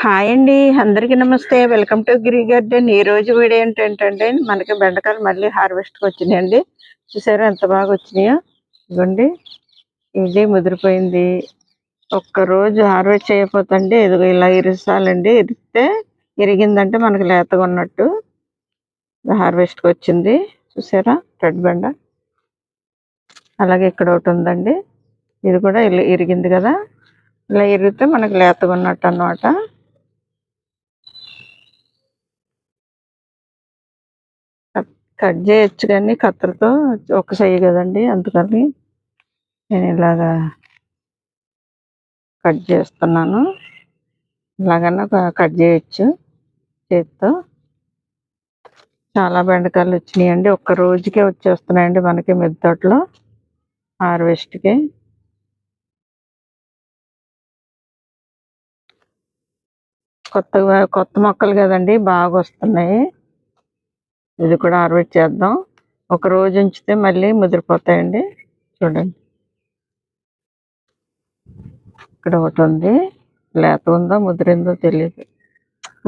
Hi అండి అందరికీ నమస్తే. వెల్కమ్ టు గిరి గార్డెన్ ఈ రోజు వీడియో ఏంటంటే మనకి బెండకాయలు మళ్ళీ హార్వెస్ట్కి వచ్చినాయండి. చూసారా ఎంత బాగా వచ్చినాయో? ఇదిగోండి ఇది ముదిరిపోయింది. ఒక్క రోజు హార్వెస్ట్ చేయకపోతండి ఇదిగో ఇలా ఇరిసాలండి. ఇరిస్తే ఇరిగిందంటే మనకి లేతగా ఉన్నట్టు హార్వెస్ట్కి వచ్చింది. చూసారా? రెడ్ బెండ. అలాగే ఇక్కడ ఒకటి ఉందండి. ఇది కూడా ఇలా ఇరిగింది కదా. ఇలా ఇరిగితే మనకి లేతగా ఉన్నట్టు అన్నమాట. కట్ చేయొచ్చు కానీ కత్తెరతో ఒక చెయ్యి కదండి అందుకని నేను ఇలాగా కట్ చేస్తున్నాను. ఇలాగన్నా కట్ చేయొచ్చు చేతితో. చాలా బెండకాయలు వచ్చినాయండి ఒక్క రోజుకే వచ్చేస్తున్నాయండి మనకి మిద్దట్లో తోటలో హార్వెస్ట్కి. కొత్తగా కొత్త మొక్కలు కదండి బాగా వస్తున్నాయి ఇది కూడా హార్వెస్ట్ చేద్దాం. ఒక రోజు ఉంచితే మళ్ళీ ముదిరిపోతాయండి. చూడండి. ఇక్కడ ఒకటి ఉంది. లేత ఉందో ముదిరిందో తెలియదు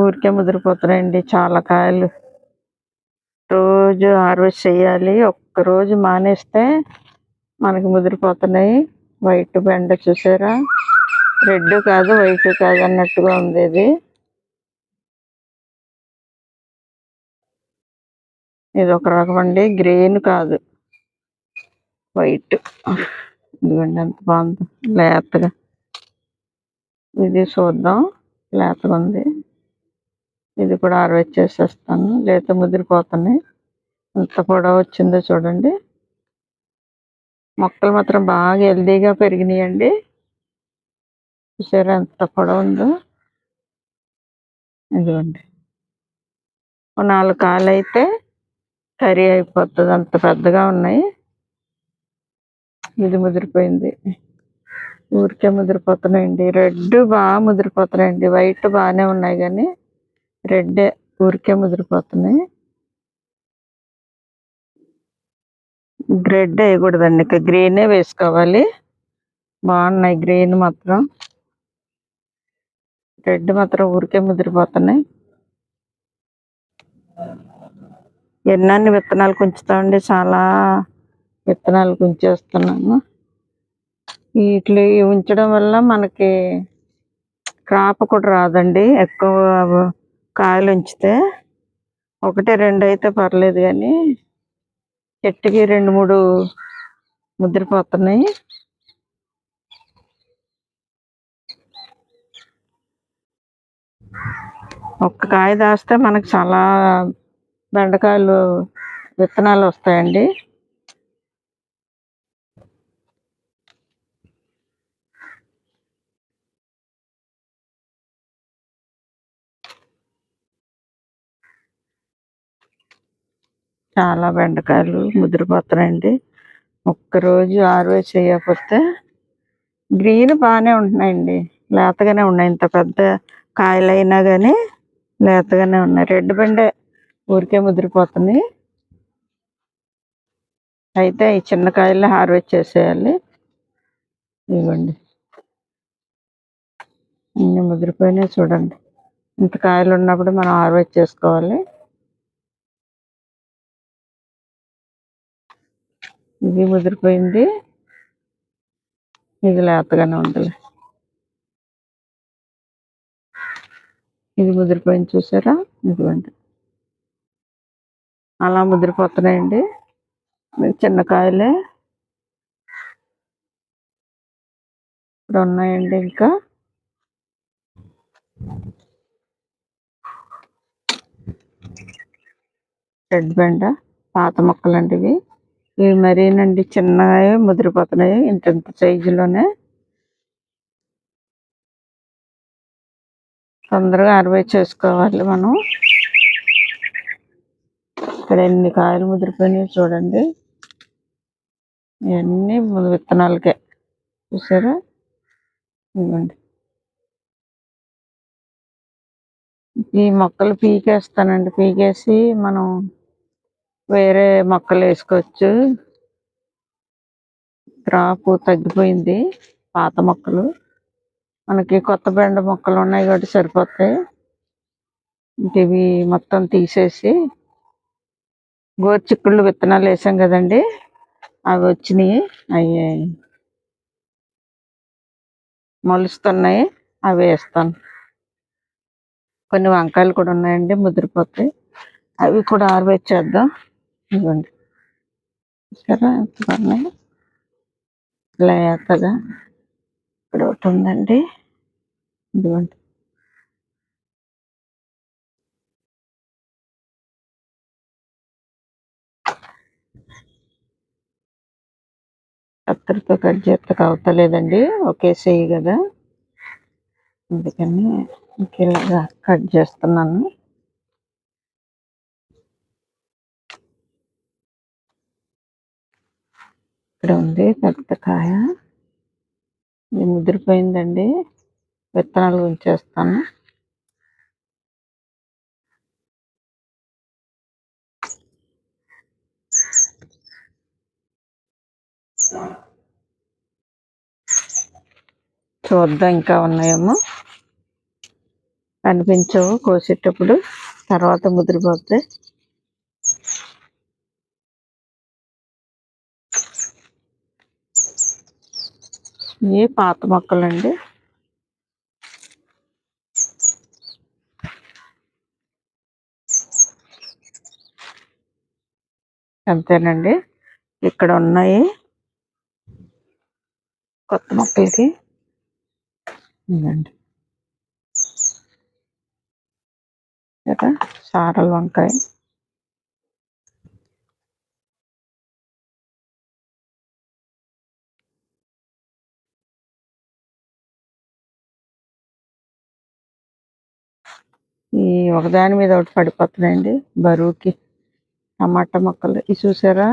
ఊరికే ముదిరిపోతున్నాయండి చాలా కాయలు. రోజు హార్వెస్ట్ చేయాలి. ఒక్క రోజు మానేస్తే మనకి ముదిరిపోతున్నాయి. వైట్ బెండ చూసారా? రెడ్ కాదు వైట్ కాదు అన్నట్టుగా ఉంది ఇది. ఇది ఒక రకం అండి గ్రీన్ కాదు. వైట్ ఇదిగోండి ఎంత బాగుంది. లేతగా. ఇది చూద్దాం. లేతగా ఉంది. ఇది కూడా హార్వెస్ట్ చేసేస్తాను లేత ముదిరిపోతున్నాయి. ఎంత పొడవ వచ్చిందో చూడండి. మొక్కలు మాత్రం బాగా హెల్దీగా పెరిగినాయండి. చూసారా ఎంత పొడవ ఉందో. ఇదిగోండి. ఓ నాలుగు కాలు అయితే కర్రీ అయిపోతుంది. అంత పెద్దగా ఉన్నాయి. ఇది ముదిరిపోయింది. ఊరికే ముదిరిపోతున్నాయండి. రెడ్ బాగా ముదిరిపోతున్నాయండి. వైట్ బాగానే ఉన్నాయి కానీ రెడ్ ఊరికే ముదిరిపోతున్నాయి. రెడ్ వేయకూడదండి. ఇక గ్రీనే వేసుకోవాలి. బాగున్నాయి. గ్రీన్ మాత్రం. రెడ్ మాత్రం ఊరికే ముదిరిపోతున్నాయి. ఎన్నన్ని విత్తనాలు కుంచుతామండి? చాలా విత్తనాలు కుంచేస్తున్నాము. వీటి ఉంచడం వల్ల మనకి క్రాప్ కూడా రాదండి. ఎక్కువ కాయలు ఉంచితే ఒకటి రెండు అయితే పర్లేదు కానీ చెట్టుకి రెండు మూడు ముద్రిపోతున్నాయి. ఒక్క కాయ దాస్తే మనకు చాలా బెండకాయలు విత్తనాలు వస్తాయండి. చాలా బెండకాయలు ముదిరిపోతున్నాయండి. ఒక్కరోజు ఆరువే చేయకపోతే గ్రీన్ బాగానే ఉంటున్నాయండి. లేతగానే ఉన్నాయి. ఇంత పెద్ద కాయలైనా కానీ లేతగానే ఉన్నాయి. రెడ్ బెండే ఊరికే ముదిరిపోతుంది. అయితే ఈ చిన్న కాయలు హార్వెస్ట్ చేసేయాలి. ఇవ్వండి. అన్ని ముదిరిపోయినాయి చూడండి. ఇంత కాయలు ఉన్నప్పుడు మనం హార్వెస్ట్ చేసుకోవాలి. ఇది ముదిరిపోయింది. ఇది లేతగానే ఉండాలి. ఇది ముదిరిపోయింది చూసారా? ఇదిగోండి. అలా ముదిరిపోతున్నాయండి. చిన్న కాయలే. ఇప్పుడు ఉన్నాయండి ఇంకా. రెడ్ బెండ పాత మొక్కలండి ఇవి. ఇవి మరీనండి చిన్నగా ముదిరిపోతున్నాయి ఇంత సైజులోనే. తొందరగా హార్వెస్ట్ చేసుకోవాలి మనం. ఇక్కడ ఎన్ని కాయలు ముదిరిపోయినాయి చూడండి. ఇవన్నీ విత్తనాలకే. చూసారా? ఇవ్వండి ఈ మొక్కలు పీకేస్తానండి. పీకేసి మనం వేరే మొక్కలు వేసుకోవచ్చు. క్రాప్ తగ్గిపోయింది. పాత మొక్కలు. మనకి కొత్త బెండ మొక్కలు ఉన్నాయి కాబట్టి సరిపోతాయి. ఇంక ఇవి మొత్తం తీసేసి గోరుచిక్కుళ్ళు విత్తనాలు వేసాం కదండి. అవి వచ్చినాయి. అవి మొలుస్తున్నాయి. అవి వేస్తాను. కొన్ని వంకాయలు కూడా ఉన్నాయండి ముదిరిపోతాయి. అవి కూడా ఆరబెచ్చేద్దాం ఇవ్వండి సరే ఎంత బాగున్నాయి? లేతగా ఇక్కడ ఒకటి ఉందండి. ఇదిగోండి. కత్తెరతో కట్ చేస్తే అవుతలేదండి ఒకే చేయి కదా. అందుకని ఇలాగా కట్ చేస్తున్నాను. ఇక్కడ ఉంది పెద్ద కాయ. ఇది ముదిరిపోయిందండి. విత్తనాలు ఉంచేస్తాను. చూద్దాం ఇంకా ఉన్నాయేమో. అనిపించవు కోసేటప్పుడు. తర్వాత ముదిరిపోతే ఇవి పాత మొక్కలండి? అంతేనండి. ఇక్కడ ఉన్నాయి. కొత్త మొక్కలకి ఇదండి. కదా సారల వంకాయ. ఈ ఒకదాని మీద ఒకటి పడిపోతున్నాయండి. బరువుకి టమాటా మొక్కలు. ఇవి చూసారా?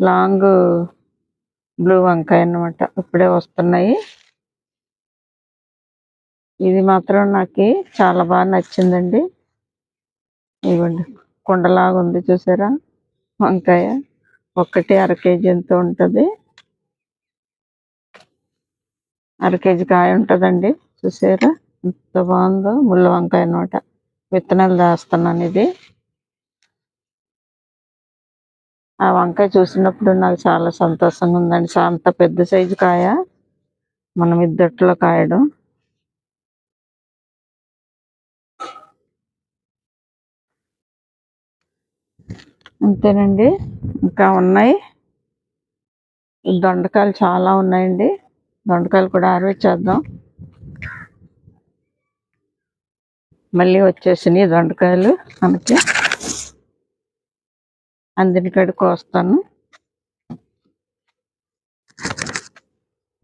లాంగ్ బ్లూ వంకాయ అన్నమాట. ఇప్పుడే వస్తున్నాయి. ఇది మాత్రం నాకు చాలా బాగా నచ్చిందండి. ఇవ్వండి. కుండలాగా ఉంది చూసారా? వంకాయ. ఒక్కటి అర కేజీ ఎంత ఉంటుంది. అర కేజీ కాయ ఉంటుందండి. చూసారా? ఎంత బాగుందో ముళ్ళ వంకాయ అన్నమాట. విత్తనాలు దాస్తున్నాను ఇది. ఆ వంకాయ చూసినప్పుడు నాకు చాలా సంతోషంగా ఉందండి. అంత పెద్ద సైజు కాయ. మనం ఇద్దట్లో కాయడం. అంతేనండి. ఇంకా ఉన్నాయి. దొండకాయలు చాలా ఉన్నాయండి. దొండకాయలు కూడా ఆరవేచేద్దాం మళ్ళీ వచ్చేసినాయి దొండకాయలు మనకి. అందిన కాడ కోస్తాను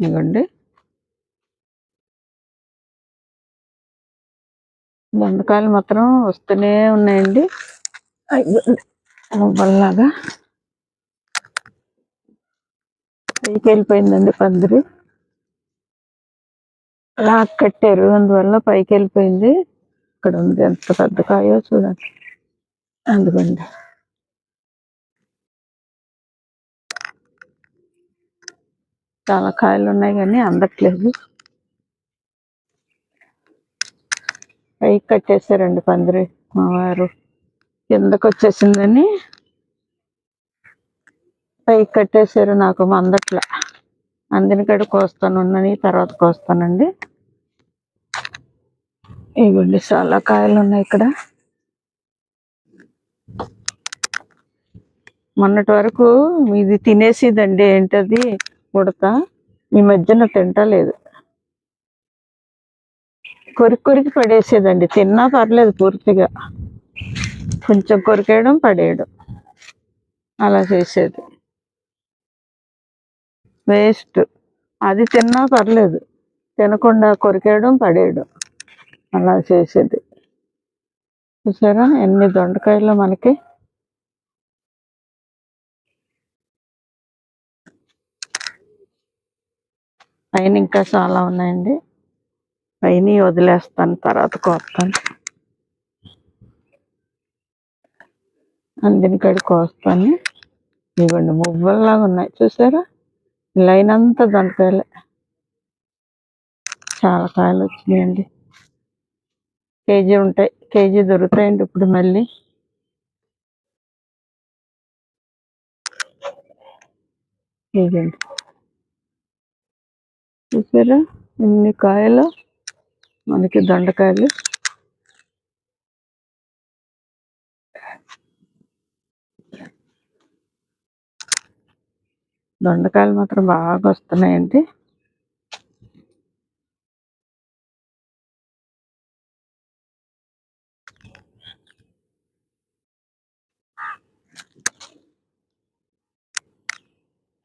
ఇవ్వండి దొండకాయలు మాత్రం వస్తూనే ఉన్నాయండి. అయ్యండి బల్లాగా పైకి వెళ్ళిపోయిందండి పందిరి. లాక్ కట్టారు అందువల్ల పైకి వెళ్ళిపోయింది ఇక్కడ ఉంది ఎంత పెద్ద కాయో చూడండి. అందుకండి. చాలా కాయలు ఉన్నాయి కానీ అందట్లేదు పైకి కట్టేశారండి పందిరి మా వారు. కిందకు వచ్చేసిందని? పైకి కట్టేశారు నాకు అందట్ల అందిన కాడ కోస్తానున్నని తర్వాత కోస్తానండి. ఇవ్వండి చాలా కాయలు ఉన్నాయి ఇక్కడ. మొన్నటి వరకు ఇది తినేసిదండి ఏంటది? ఉడత ఈ మధ్యన తింటలేదు. కొరికి కొరికి పడేసేదండి. తిన్నా పర్లేదు పూర్తిగా. కొంచెం కొరికేయడం పడేయడం. అలా చేసేది. వేస్ట్. అది తిన్నా పర్లేదు. తినకుండా కొరికేయడం పడేయడం. అలా చేసేది. చూసారా? ఎన్ని దొండకాయలు మనకి. పైన ఇంకా చాలా ఉన్నాయండి. పైన వదిలేస్తాను తర్వాత కోస్తాను. అందిన కాడి కోస్తాను. ఇవ్వండి మువ్వల్లాగా ఉన్నాయి. చూసారా? లైన్ అంతా దొండకాయలే. చాలా కాయలు వచ్చినాయండి. కేజీ ఉంటాయి. కేజీ దొరుకుతాయండి ఇప్పుడు మళ్ళీ. ఇదండి చూసారా? ఇన్ని కాయలు? మనకి దొండకాయలు. దొండకాయలు మాత్రం బాగా వస్తున్నాయండి.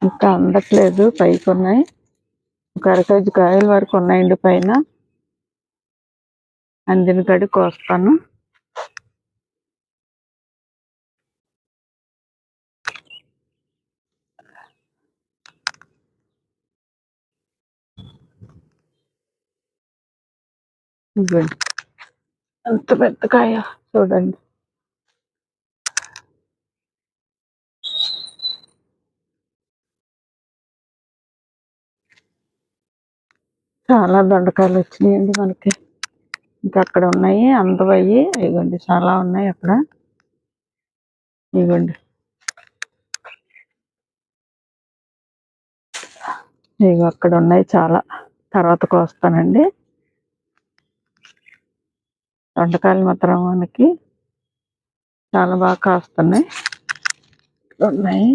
ఇంకా అందట్లేదు పైకి ఉన్నాయి ఒక అరకేజీ కాయల వరకు ఉన్నాయండి పైన. అందిన కడి కోస్తాను. అంత పెద్ద కాయ? చూడండి. చాలా దొండకాయలు వచ్చినాయండి మనకి. ఇంకా అక్కడ ఉన్నాయి అందవయ్యి. ఇదిగోండి చాలా ఉన్నాయి అక్కడ. ఇదిగోండి ఇగో అక్కడ ఉన్నాయి చాలా. తర్వాత కోస్తానండి. దొండకాయలు మాత్రం మనకి చాలా బాగా కాస్తున్నాయి. ఉన్నాయి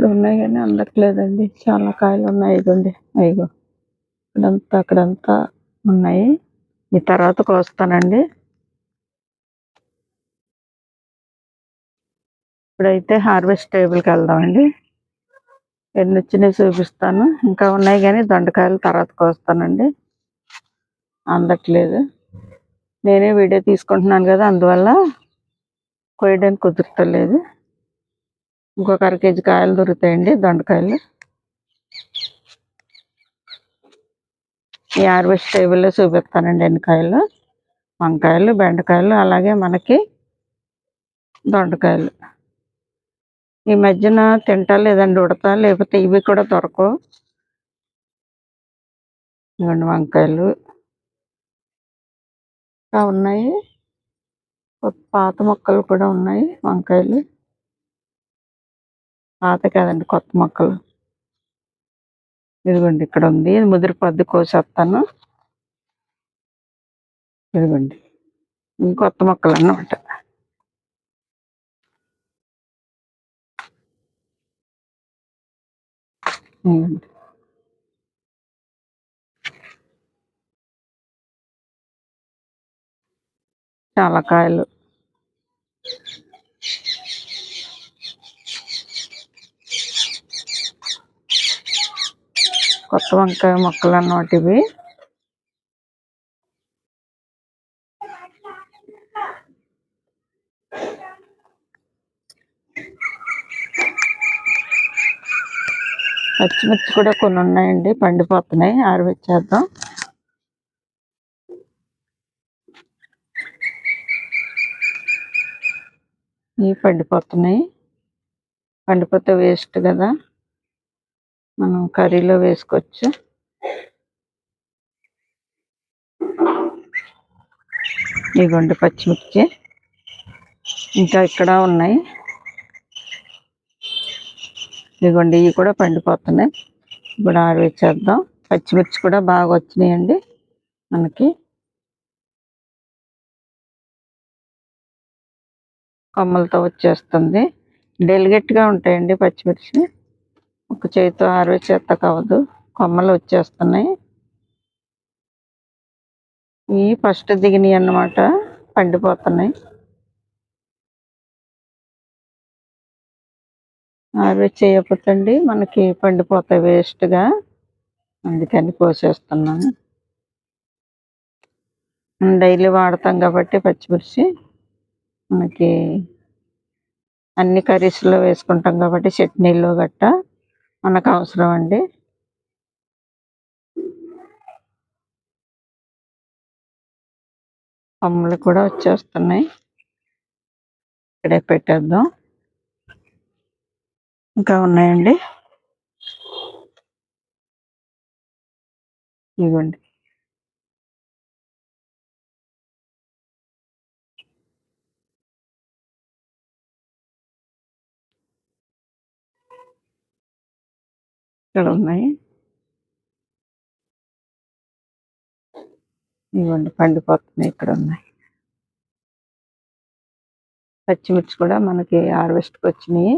ఇక్కడ ఉన్నాయి కానీ అందట్లేదండి. చాలా కాయలు ఉన్నాయి ఇదండి అయిగో ఇక్కడంతా అక్కడంతా ఉన్నాయి. ఈ తర్వాత కోస్తానండి. ఇప్పుడైతే హార్వెస్ట్ టేబుల్కి వెళ్దామండి. ఎన్ని వచ్చినాయి చూపిస్తాను. ఇంకా ఉన్నాయి కానీ దొండకాయలు తర్వాత కోస్తానండి. అందట్లేదు. నేనే వీడియో తీసుకుంటున్నాను కదా అందువల్ల కోయడానికి కుదురుతలేదు. ఇంకొక అర కేజీ కాయలు దొరుకుతాయండి దొండకాయలు. ఈ హార్వెస్ట్ టేబుల్లో చూపిస్తానండి ఎన్ని కాయలు. వంకాయలు బెండకాయలు అలాగే మనకి దొండకాయలు. ఈ మధ్యన తింటా లేదండి ఉడతా లేకపోతే ఇవి కూడా దొరకవు. ఇవ్వండి వంకాయలు. ఇంకా ఉన్నాయి. పాత మొక్కలు కూడా ఉన్నాయి వంకాయలు. పాత కాదండి కొత్త మొక్కలు. ఇదిగోండి ఇక్కడ ఉంది ఇది ముదిరిపోద్ది కోసేస్తాను. ఇదిగోండి. కొత్త మొక్కలు అన్నమాట చాలా కాయలు కొత్త వంకాయ మొక్కలు అన్నమాట ఇవి పచ్చిమిర్చి కూడా కొన్ని ఉన్నాయండి పండిపోతున్నాయి. ఆరబెట్టేద్దాం. ఇవి పండిపోతున్నాయి. పండిపోతే వేస్ట్ కదా. మనం కర్రీలో వేసుకోవచ్చు. ఇదిగోండి పచ్చిమిర్చి. ఇంకా ఇక్కడ ఉన్నాయి. ఇదిగోండి ఇవి కూడా పండిపోతున్నాయి. ఇప్పుడు ఆరవేసేద్దాం పచ్చిమిర్చి కూడా బాగా వచ్చినాయండి మనకి. కొమ్మలతో వచ్చేస్తుంది. డెలిగేట్గా ఉంటాయండి పచ్చిమిర్చి. ఒక చేతితో ఆరవేసేస్తా కావద్దు కొమ్మలు వచ్చేస్తున్నాయి. ఇవి ఫస్ట్ దిగినాయి అన్నమాట పండిపోతున్నాయి. హార్వెస్ట్ చేయకపోతే మనకి పండిపోతాయి వేస్ట్గా. అందుకని కోసేస్తున్నాను. డైలీ వాడతాం కాబట్టి పచ్చిమిర్చి. మనకి అన్ని కర్రీస్లో వేసుకుంటాం కాబట్టి చట్నీలో గట్టా. మనకు అవసరం అండి కొమ్మలు కూడా వచ్చేస్తున్నాయి. ఇక్కడే పెట్టేద్దాం. ఇంకా ఉన్నాయండి? ఇవ్వండి ఇక్కడ ఉన్నాయి ఇవ్వండి పండిపోతున్నాయి ఇక్కడ ఉన్నాయి పచ్చిమిర్చి కూడా మనకి హార్వెస్ట్కి వచ్చినాయి.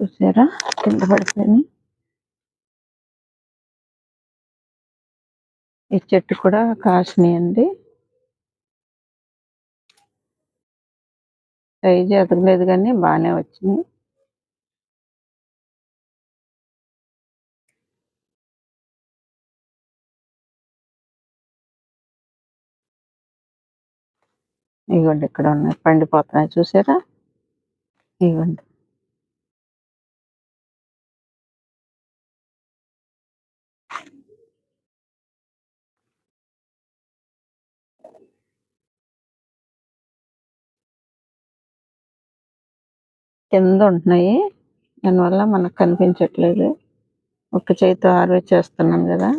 చూసారా? కింద పడిపోయినాయి. ఈ చెట్టు కూడా కాసినాయండి సైజు ఎదగలేదు కానీ బాగానే వచ్చినాయి. ఇవ్వండి ఇక్కడ ఉన్నాయి పండిపోతున్నాయి. చూసారా? ఇవ్వండి కింద ఉంటున్నాయి. దానివల్ల మనకు కనిపించట్లేదు. ఒక చేతితో హార్వెస్ట్ చేస్తున్నాను కదా.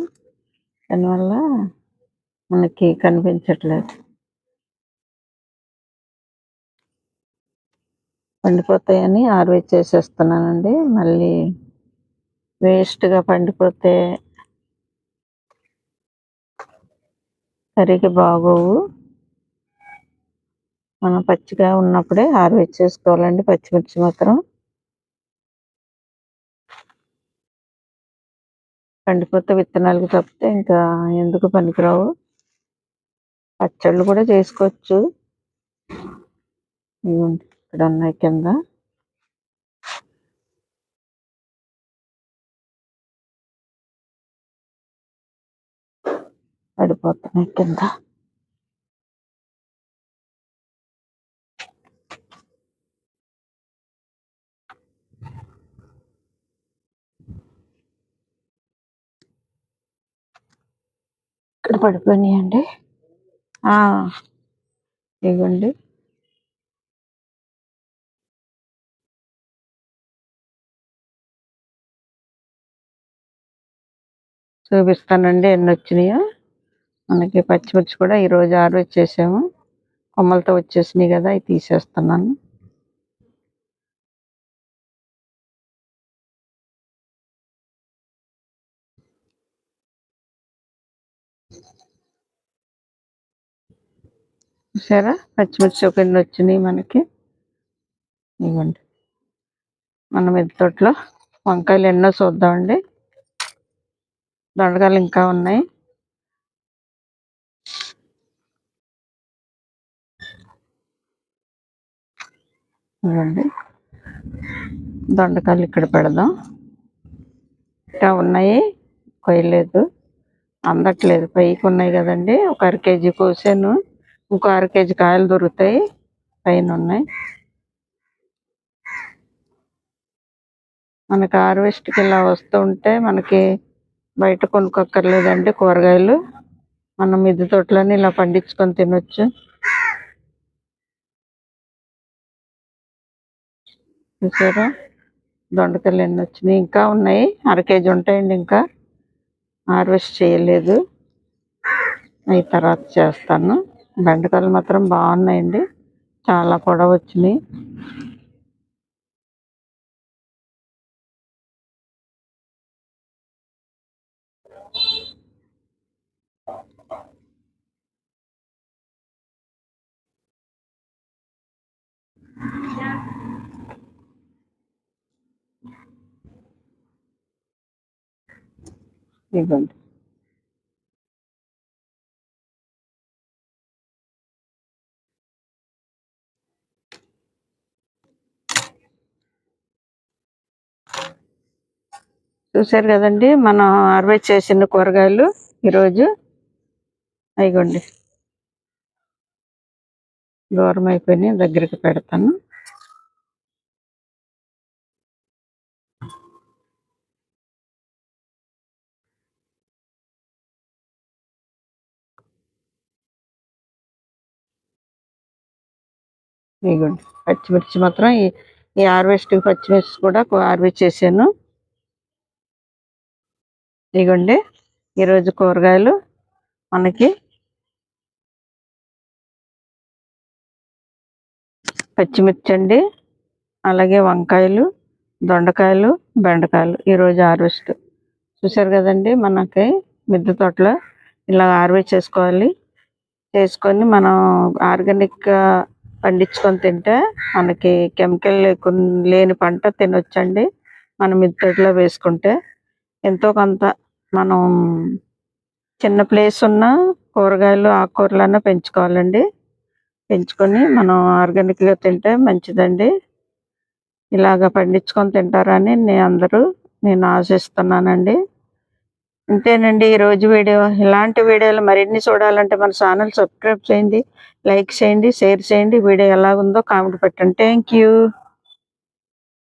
దానివల్ల మనకి కనిపించట్లేదు. పండిపోతాయని హార్వెస్ట్ చేసేస్తున్నానండి. మళ్ళీ వేస్ట్గా పండిపోతే కర్రీకి బాగోవు. మనం పచ్చిగా ఉన్నప్పుడే హార్వెస్ట్ చేసుకోవాలండి. పచ్చిమిర్చి మాత్రం. పండిపోతే విత్తనాలకు తప్పితే ఇంకా ఎందుకు పనికిరావు? పచ్చళ్ళు కూడా చేసుకోవచ్చు. ఇక్కడ ఉన్నాయి కింద. పడిపోతున్నాయి కింద ఇక్కడ పడిపోయినాయండి ఆ, ఇదిగోండి. చూపిస్తానండి ఎన్ని వచ్చినాయో. మనకి పచ్చిమిర్చి కూడా ఈరోజు ఆరు వచ్చేసాము. కొమ్మలతో వచ్చేసినాయి కదా అవి తీసేస్తున్నాను. చూసారా? పచ్చిమిర్చి ఒక ఎన్ని వచ్చినాయి మనకి. ఇవ్వండి. మన మిద్ద తోటలో వంకాయలు ఎన్నో చూద్దామండి. దొండకాయలు ఇంకా ఉన్నాయి. చూడండి దొండకాయలు ఇక్కడ పెడదాం. ఇంకా ఉన్నాయి. కొయ్యలేదు. అందట్లేదు. పైకి ఉన్నాయి కదండి. ఒక అర కేజీ కోసాను. ఇంకో అర కేజీ కాయలు దొరుకుతాయి. పైన ఉన్నాయి. మనకి హార్వెస్ట్కి ఇలా వస్తుంటే మనకి బయట కొనుక్కోక్కర్లేదండి కూరగాయలు. మనం మిద్దె తోటలోనే ఇలా పండించుకొని తినొచ్చు. చూసారా? దొండకాయలు ఎన్ని వచ్చినాయి? ఇంకా ఉన్నాయి. అర కేజీ ఉంటాయండి ఇంకా. హార్వెస్ట్ చేయలేదు. అవి తర్వాత చేస్తాను. బెండకాయలు మాత్రం బాగున్నాయండి. చాలా పొడవు వచ్చినాయి ఇవ్వండి. చూసారు కదండి మనం అరవై చేసిన కూరగాయలు ఈరోజు. అయిగోండి. దూరం అయిపోయి దగ్గరికి పెడతాను. ఇదిగోండి పచ్చిమిర్చి మాత్రం ఈ హార్వెస్టింగ్ పచ్చిమిర్చి కూడా హార్వెస్ట్ చేశాను. ఇదిగోండి ఈరోజు కూరగాయలు మనకి పచ్చిమిర్చి అండి అలాగే వంకాయలు దొండకాయలు బెండకాయలు ఈరోజు హార్వెస్ట్. చూసారు కదండి మనకి మిద్దె తోటలో ఇలా హార్వెస్ట్ చేసుకోవాలి. చేసుకొని మనం ఆర్గానిక్గా పండించుకొని తింటే మనకి కెమికల్ లేకుండా లేని పంట తినొచ్చండి. మనం మిద్దె తోటలో వేసుకుంటే ఎంతో కొంత మనం చిన్న ప్లేస్ ఉన్న కూరగాయలు ఆకుకూరలన్నా పెంచుకోవాలండి. పెంచుకొని మనం ఆర్గానిక్గా తింటే మంచిదండి. ఇలాగ పండించుకొని తింటారని నేను అందరూ నేను ఆశిస్తున్నానండి. ఇంతేనండి ఈరోజు వీడియో. ఇలాంటి వీడియోలు మరిన్ని చూడాలంటే మన ఛానల్ సబ్స్క్రైబ్ చేయండి లైక్ చేయండి షేర్ చేయండి. వీడియో ఎలాగుందో కామెంట్ పెట్టండి. Thank you